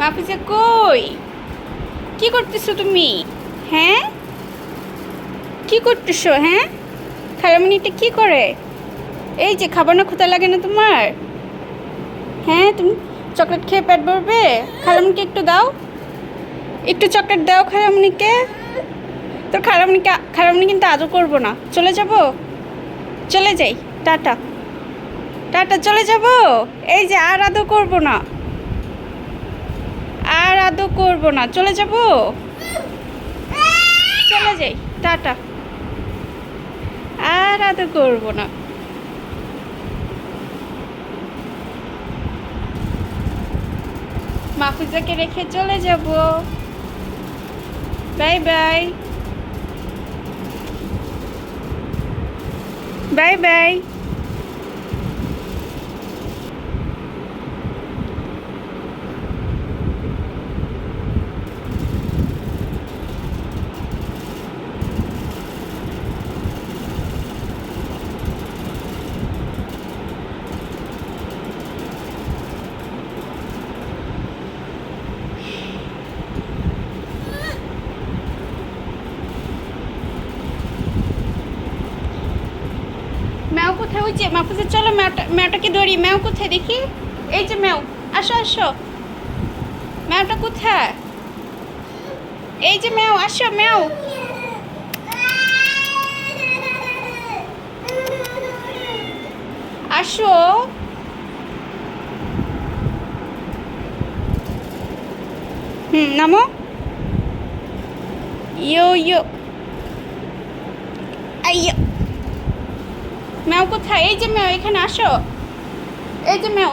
মাফিজা কই? কি করতেছো তুমি? হ্যাঁ? কি করতেছো হ্যাঁ? খালামণিটা কি করে? এই যে খাবার না ক্ষুধা লাগে না তোমার? হ্যাঁ তুমি চকলেট খেয়ে পেট ভরবে? খালামণিকে একটু দাও। একটু চকলেট দাও খালামণিকে তোর খালামণিকে খালামণি কিন্তু আদর করব না। চলে যাব? চলে যাই। টাটা। টাটা, চলে যাব? এই যে আর আদর করব না। আদর করব না। চলে যাব? চলে যাই। টাটা। আর আদর করব না। মাফুজাকে রেখে চলে যাব। Bye bye. Bye bye. ম্যাও কোথায়? ওই যে মাফুজা চলো ম্যাওটা ম্যাওটাকে ধরি। ম্যাও কোথায়? দেখি। এই যে ম্যাও। আসো আসো। ম্যাওটা কোথায়? এই যে ম্যাও, আসো ম্যাও। আসো। হুম, নামো। ইয়ো ইয়ো। আইয়ো। ম্যাও কোথায়? এই যে ম্যাও, এখানে আসো। এই যে ম্যাও।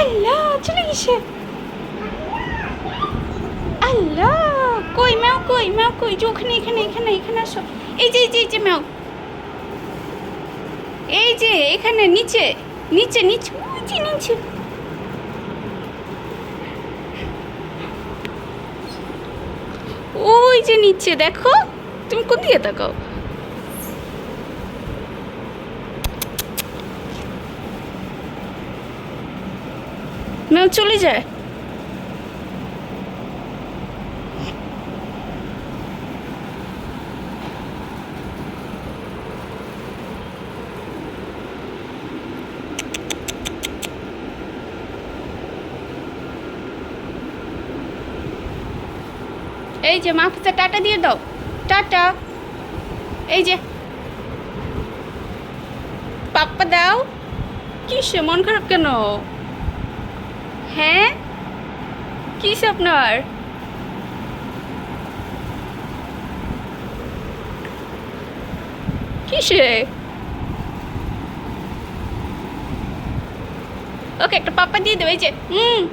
আল্লাহ, চলে গেছে। আল্লাহ, কই ম্যাও কই? ম্যাও, কই? যে ওখানে, এখানে এখানে এখানে আসো। এই যে এই যে এই যে ম্যাও। এই যে, এখানে, নিচে নিচে নিচে নিচে নিচে ওই যে নিচ্ছে দেখো। তুমি দিকে তাকাও না চলে যায়। এই যে মাফিসা টাটা দিয়ে দাও। টাটা। এই যে, পাপ্পা দাও। কিসে, মন খারাপ কেন? হ্যাঁ? কিস আপনার? কিসে? ওকে, একটা পাপ্পা দিয়ে দেবে এই যে, হুম।